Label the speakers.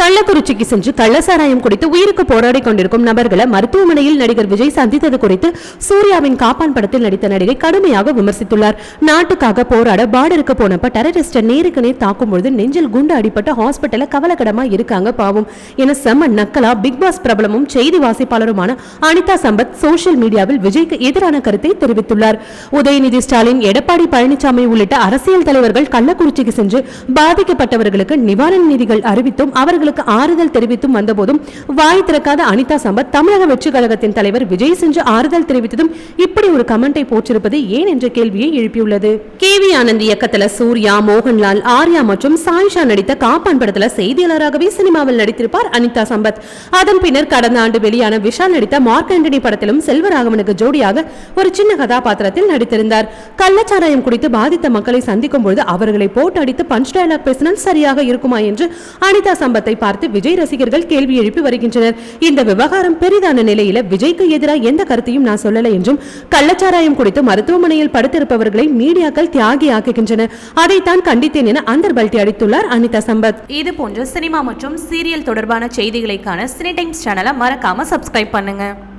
Speaker 1: கள்ளக்குறிச்சிக்கு சென்று கள்ளசாராயம் குடித்து உயிருக்கு போராடி கொண்டிருக்கும் நபர்களை மருத்துவமனையில் நடிகர் விஜய் சந்தித்தது குறித்து சூர்யாவின் காப்பான் படத்தில் நடித்த நடிகை கடுமையாக விமர்சித்துள்ளார். நாட்டுக்காக போராட பார்டருக்கு போனப்ப டெரரிஸ்டை நேருக்கு நேர் தாக்கும் பொழுது நெஞ்சில் குண்டு அடிப்பட்ட ஹாஸ்பிட்டல கவலைக்கிடமா இருக்காங்க பாவம். என செம்ம நக்கலா பிக் பாஸ் பிரபலமும் செய்தி வாசிப்பாளருமான அனிதா சம்பத் சோசியல் மீடியாவில் விஜய்க்கு எதிரான கருத்தை தெரிவித்துள்ளார். உதயநிதி ஸ்டாலின் எடப்பாடி பழனிசாமி உள்ளிட்ட அரசியல் தலைவர்கள் கள்ளக்குறிச்சிக்கு சென்று பாதிக்கப்பட்டவர்களுக்கு நிவாரண நிதிகள் அறிவித்தும் அவர்கள் அவர்களுக்கு ஆறுதல் தெரிவித்தும் வந்தபோதும் வாய் திறக்காத அனிதா சம்பத் தமிழக வெற்றி கழகத்தின் தலைவர் விஜய் சென்று ஆறுதல் தெரிவித்ததும் இப்படி ஒரு கமெண்டை போற்றிருப்பது ஏன் என்ற கேள்வியை எழுப்பியுள்ளது. கே வி ஆனந்த் இயக்கத்துல சூர்யா மோகன்லால் ஆர்யா மற்றும் சாயிஷா நடித்த காப்பான் படத்துல செய்தியாளராகவே சினிமாவில் நடித்திருப்பார் அனிதா சம்பத். அதன் பின்னர் கடந்த ஆண்டு வெளியான விஷால் நடித்த மார்க் ஆண்டனி படத்திலும் செல்வராகவனுக்கு ஜோடியாக ஒரு சின்ன கதாபாத்திரத்தில் நடித்திருந்தார். கள்ளச்சாராயம் குடித்து பாதித்த மக்களை சந்திக்கும் பொழுது அவர்களை போட்டு அடித்து பஞ்ச் டயலாக் பேசினால் சரியாக இருக்குமா என்று அனிதா சம்பத்தை பார்த்து விஜய் ரசிகர்கள் கேள்வி எழுப்பி வருகின்றனர். இந்த விவகாரம் பெரிதான நிலையில விஜய்க்கு எதிராக எந்த கருத்தையும் நான் சொல்லல என்றும் கள்ளச்சாராயம் குடித்து மருத்துவமனையில் படுத்திருப்பவர்களை மீடியாக்கள் தியாகி ஆக்குகின்றன. அதைத்தான் கண்டித்தேன் என அந்தர் பல்டி அடித்துள்ளார் அனிதா சம்பத்.
Speaker 2: இது போன்ற சினிமா மற்றும் சீரியல் தொடர்பான செய்திகளைக்கான சினி டைம்ஸ் சேனலை மறக்காம சப்ஸ்கிரைப் பண்ணுங்க.